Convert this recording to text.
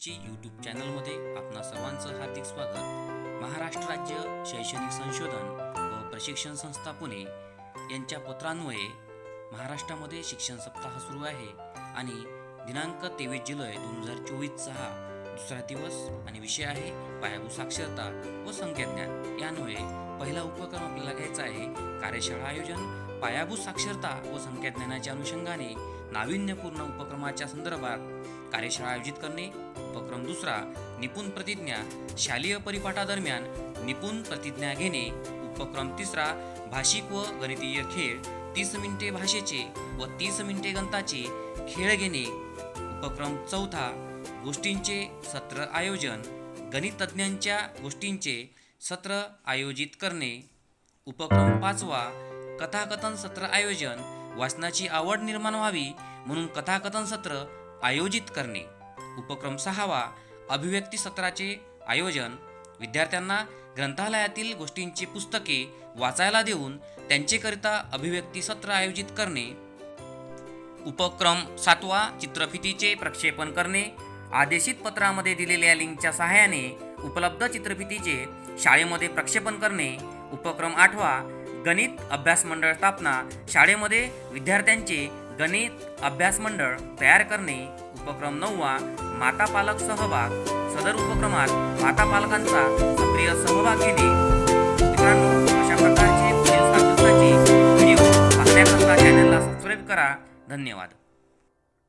ची यूट्यूब चॅनलमध्ये आपणा सर्वांचं हार्दिक स्वागत. महाराष्ट्र राज्य शैक्षणिक संशोधन व प्रशिक्षण संस्था पुणे यांच्या पत्रान्वये महाराष्ट्रामध्ये शिक्षण सप्ताह सुरू आहे आणि दिनांक तेवीस जुलै दोन हजार चोवीसचा हा दुसरा दिवस आणि विषय आहे पायाभूत साक्षरता व संख्याज्ञान यान्वये पहिला उपक्रम आपल्याला घ्यायचा आहे. कार्यशाळा आयोजन पायाभूत साक्षरता व संख्याज्ञानाच्या अनुषंगाने नाविन्यपूर्ण उपक्रमाच्या संदर्भात कार्यशाळा आयोजित करणे उपक्रम दुसरा निपुण प्रतिज्ञा शालेय परिपाठादरम्यान निपुण प्रतिज्ञा घेणे उपक्रम तिसरा भाषिक व गणितीय खेळ तीस मिनिटे भाषेचे व तीस मिनिटे गणताचे खेळ घेणे उपक्रम चौथा गोष्टींचे सत्र आयोजन गणिततज्ज्ञांच्या गोष्टींचे सत्र आयोजित करणे उपक्रम पाचवा कथाकथन सत्र आयोजन वाचनाची आवड निर्माण व्हावी म्हणून कथाकथन सत्र आयोजित करणे. उपक्रम सहावा अभिव्यक्ती सत्राचे आयोजन. विद्यार्थ्यांना ग्रंथालयातील गोष्टींची पुस्तके वाचायला देऊन त्यांचेकरिता अभिव्यक्ती सत्र आयोजित करणे. उपक्रम सातवा चित्रफितीचे प्रक्षेपण करणे. आदेशित पत्रामध्ये दिलेल्या लिंकच्या सहाय्याने उपलब्ध चित्रफितीचे शाळेमध्ये प्रक्षेपण करणे. उपक्रम आठवा गणित अभ्यास मंडळ स्थापना शाळेमध्ये विद्यार्थ्यांचे गणित अभ्यास मंडळ तयार करणे उपक्रम नववा माता पालक सहभाग सदर उपक्रमात माता पालकांचा सक्रिय सहभाग घेणे. मित्रांनो अशा प्रकारचे पुढील सातत्याचे व्हिडिओ पाहण्याकरता चॅनलला सबस्क्राईब करा. धन्यवाद.